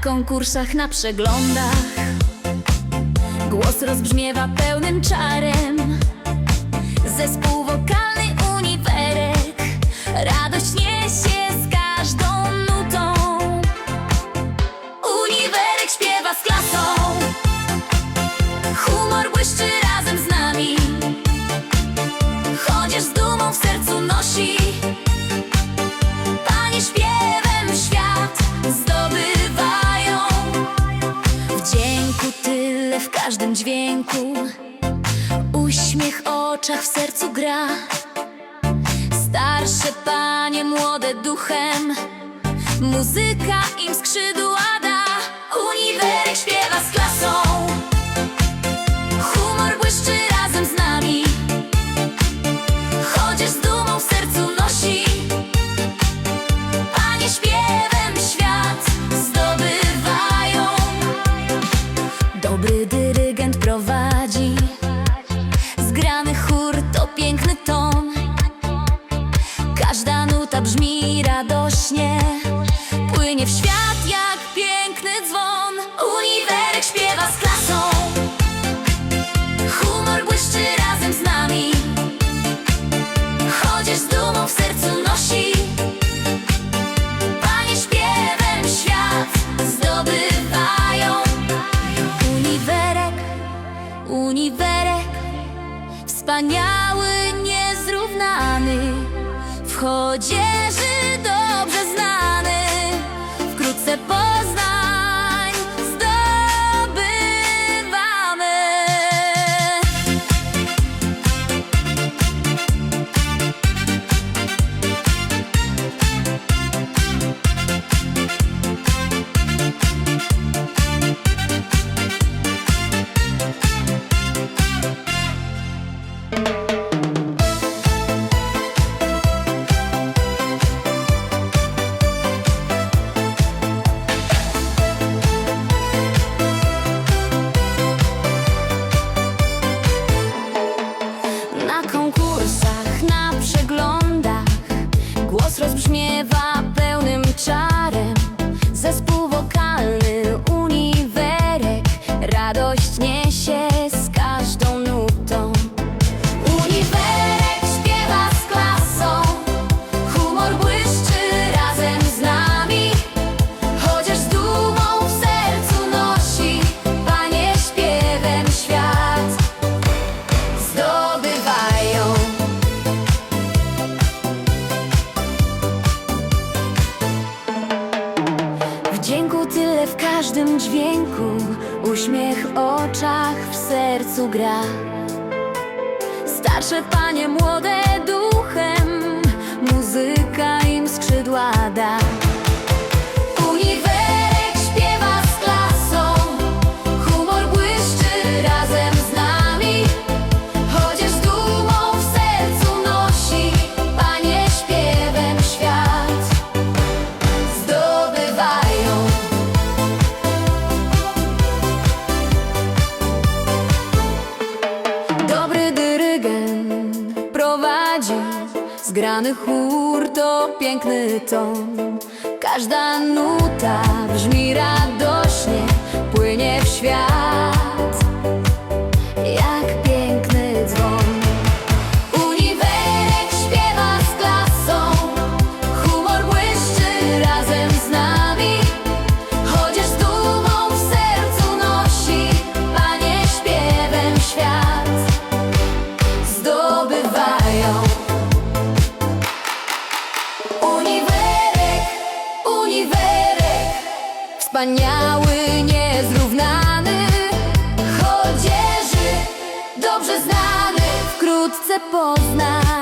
konkursach, na przeglądach. Głos rozbrzmiewa pełnym czarem. Zespół wokalny Uniwerek. Radość oczach w sercu gra. Starsze panie młode duchem. Muzyka im skrzydła da. Uniwerek śpiewa z klasą. Humor błyszczy razem z nami. Chociaż z dumą w sercu nosi. Panie śpiewem świat zdobywają. Dobry dyrygent prowadzi brzmi radośnie. Płynie w świat jak piękny dzwon. Uniwerek śpiewa z klasą. Humor błyszczy razem z nami. Chociaż z dumą w sercu nosi. Panie śpiewem świat zdobywają. Uniwerek, uniwerek. Wspaniały, chodzieży Głos rozbrzmiewa pełnym czarem. Zespół wokalny Uniwerek. Radość niesie z każdą nutą w każdym dźwięku, uśmiech w oczach, w sercu gra. Starsze panie młode duchem, Zgrany chór to piękny ton Każda nuta brzmi radośnie wspaniały, niezrównany. Chodzieży dobrze znany, wkrótce Poznań